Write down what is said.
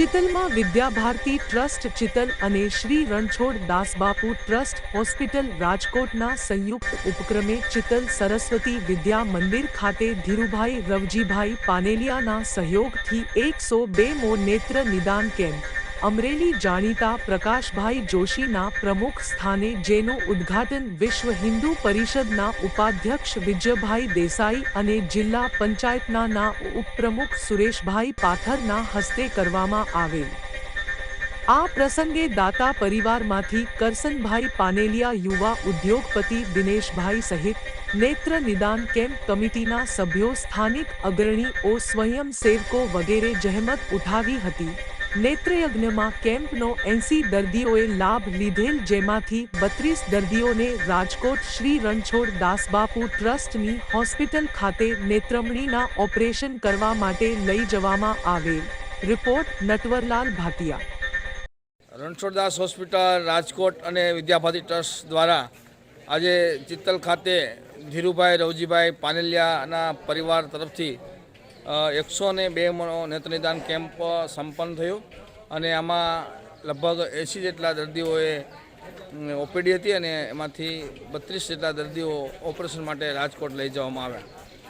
ચિતલમાં Vidyabharati trust Chital અને Shri Ranchhod Dasbapu trust hospital રાજકોટના સંયુક્ત ઉપક્રમે ચિતલ સરસ્વતી વિદ્યા મંદિર ખાતે ધીરુભાઈ રવજીભાઈ પાનેલિયાના સહયોગથી એકસો બે મો નેત્ર નિદાન કેમ્પ અમરેલી જાણીતા પ્રકાશભાઈ જોશીના પ્રમુખ સ્થાને જેનું ઉદ્ઘાટન વિશ્વ હિન્દુ પરિષદના ઉપાધ્યક્ષ વિજયભાઈ દેસાઈ અને જિલ્લા પંચાયતના ના ઉપપ્રમુખ સુરેશભાઈ પાથરના હસ્તે કરવામાં આવેલ. આ પ્રસંગે દાતા પરિવારમાંથી કરસનભાઈ પાનેલિયા યુવા ઉદ્યોગપતિ દિનેશભાઈ સહિત નેત્ર નિદાન કેમ્પ કમિટીના સભ્યો સ્થાનિક અગ્રણીઓ સ્વયંસેવકો વગેરે જહેમત ઉઠાવી હતી. નેત્રયજ્ઞમાં કેમ્પનો એંસી દર્દીઓએ લાભ લીધેલ જેમાંથી બત્રીસ દર્દીઓને રાજકોટ શ્રી રણછોડ દાસબાપુ ટ્રસ્ટની હોસ્પિટલ ખાતે નેત્રમણીના ઓપરેશન કરવા માટે લઈ જવામાં આવેલ. રિપોર્ટ નટવરલાલ ભાટિયા. રણછોડદાસ હોસ્પિટલ, રાજકોટ અને વિદ્યાભારતી ટ્રસ્ટ દ્વારા આજે ચિત્તલ ખાતે ધીરુભાઈ રવજીભાઈ પાનેલિયાના પરિવાર તરફથી એકસો ને બે નેત્રનિદાન કેમ્પ સંપન્ન થયું અને આમાં લગભગ એંસી જેટલા દર્દીઓએ ઓપીડી હતી અને એમાંથી બત્રીસ જેટલા દર્દીઓ ઓપરેશન માટે રાજકોટ લઈ જવામાં આવ્યા.